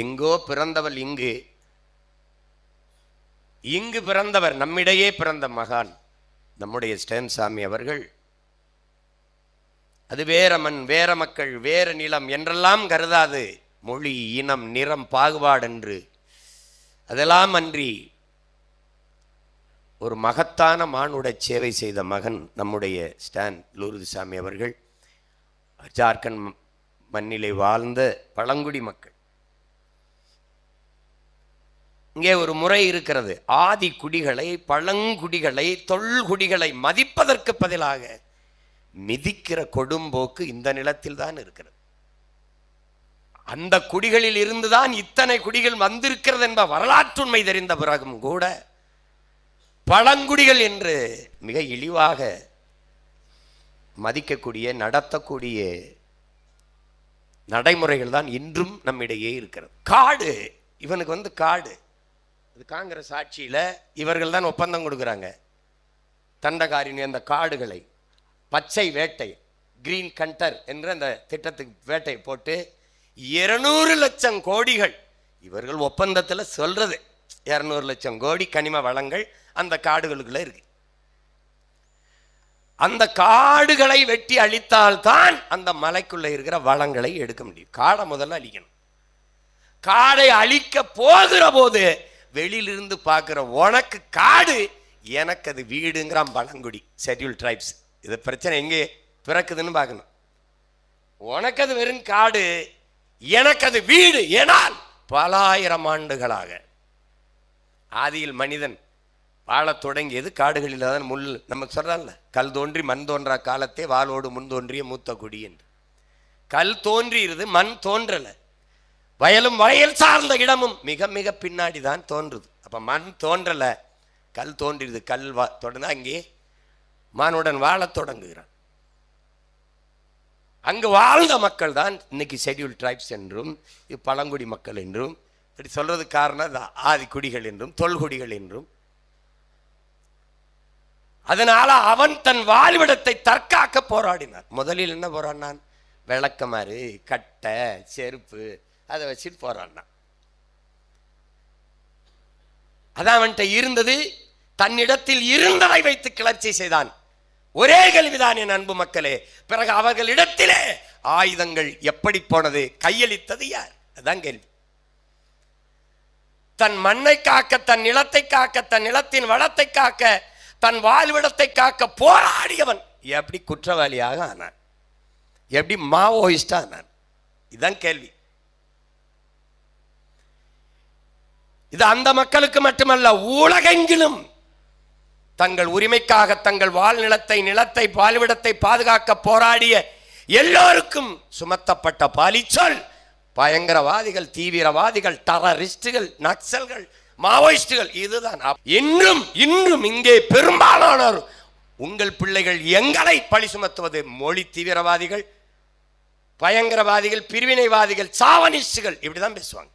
எங்கோ பிறந்தவள் இங்கு. இங்கு பிறந்தவர் நம்மிடையே பிறந்த மகான் நம்முடைய ஸ்டேன் சாமி அவர்கள். அது வேற மண் வேற மக்கள் வேற நிலம் என்றெல்லாம் கருதாது. மொழி இனம் நிறம் பாகுபாடென்று அதெல்லாம் அன்றி ஒரு மகத்தான மானுட சேவை செய்த மகன் நம்முடைய ஸ்டான் லூருதுசாமி அவர்கள். ஜார்க்கண்ட் மண்ணிலே வாழ்ந்த பழங்குடி மக்கள். இங்கே ஒரு முறை இருக்கிறது. ஆதி குடிகளை பழங்குடிகளை தொல்குடிகளை மதிப்பதற்கு பதிலாக மிதிக்கிற கொடும்போக்கு இந்த நிலத்தில் தான் இருக்கிறது. அந்த குடிகளில் இருந்துதான் இத்தனை குடிகள் வந்திருக்கிறது என்ப வரலாற்றுண்மை தெரிந்த பிறகும் கூட பழங்குடிகள் என்று மிக இழிவாக மதிக்கக்கூடிய நடத்தக்கூடிய நடைமுறைகள் தான் இன்றும் நம்மிடையே இருக்கிறது. காடு இவனுக்கு வந்து காடு. இது காங்கிரஸ் ஆட்சியில் இவர்கள் தான் ஒப்பந்தம் கொடுக்குறாங்க. தண்டகாரின் அந்த காடுகளை பச்சை வேட்டை கிரீன் கண்டர் என்ற அந்த திட்டத்துக்கு வேட்டை போட்டு இருநூறு லட்சம் கோடிகள் இவர்கள் ஒப்பந்தத்தில் சொல்றது. இருநூறு லட்சம் கோடி கனிம வளங்கள் அந்த காடுகளுக்குள்ள இருக்கு. அந்த காடுகளை வெட்டி அழித்தால்தான் அந்த மலைக்குள்ள இருக்கிற வளங்களை எடுக்க முடியும். காடை முதல்ல அழிக்கணும். காடை அழிக்க போகிற போது வெளியிலிருந்து பார்க்குற உனக்கு காடு எனக்கு அது வீடுங்கிறான் பழங்குடி ஷெட்யூல் ட்ரைப்ஸ் இது பிரச்சனை எங்கே பிறக்குதுன்னு பார்க்கணும். உனக்கு அது வெறும் காடு எனக்கு அது வீடு ஏனால் பல ஆயிரம் ஆண்டுகளாக ஆதியில் மனிதன் வாழத் தொடங்கியது காடுகளில் தான் முள். நமக்கு சொல்கிறால கல் தோன்றி மண் தோன்றா காலத்தே வாளோடு முன் தோன்றிய மூத்த குடி என்று. கல் தோன்றியது மண் தோன்றலை. வயலும் வயல் சார்ந்த இடமும் மிக மிக பின்னாடி தான் தோன்றுது. அப்போ மண் தோன்றலை கல் தோன்றியது கல் வா தொடர்ந்து அங்கே மானுடன் வாழத் தொடங்குகிறான். அங்கு வாழ்ந்த மக்கள் தான் இன்னைக்கு ஷெட்யூல் ட்ரைப்ஸ் என்றும் பழங்குடி மக்கள் என்றும் இப்படி சொல்றது காரணம் இந்த என்றும் தொல்குடிகள் என்றும். அதனால அவன் தன் வாழ்விடத்தை தற்காக்க போராடினான். முதலில் என்ன போராடினான்? விளக்கமாறு கட்டை செருப்பு அதை வச்சுட்டு போராடினான் அதான் அவன்கிட்ட இருந்தது தன்னிடத்தில் இருந்ததை வைத்து கிளர்ச்சி செய்தான். ஒரே கேள்விதான் என் அன்பு மக்களே. பிறகு அவர்களிடத்திலே ஆயுதங்கள் எப்படி போனது கையளித்தது யார்? அதான் கேள்வி. தன் மண்ணை காக்க தன் நிலத்தை காக்க தன் நிலத்தின் வளத்தை காக்க தன் வாழ்விடத்தை காக்க போராடியவன். எப்படி குற்றவாளியாக ஆனான்? எப்படி மாவோயிஸ்டா ஆனான்? இதுதான் கேள்வி. இது அந்த மக்களுக்கு மட்டுமல்ல உலகெங்கிலும். தங்கள் உரிமைக்காக தங்கள் வாழ்நிலத்தை நிலத்தை பாலிவிடத்தை பாதுகாக்க போராடிய எல்லோருக்கும் சுமத்தப்பட்ட பாலிச்சொல் பயங்கரவாதிகள் தீவிரவாதிகள் டெரரிஸ்டுகள் நக்சல்கள் மாவோயிஸ்டுகள் இதுதான். இன்றும் இன்றும் இங்கே பெரும்பாலானோர் உங்கள் பிள்ளைகள் எங்களை பழி சுமத்துவது மொழி தீவிரவாதிகள் பயங்கரவாதிகள் பிரிவினைவாதிகள் சாவனிஸ்டுகள் இப்படிதான் பேசுவாங்க.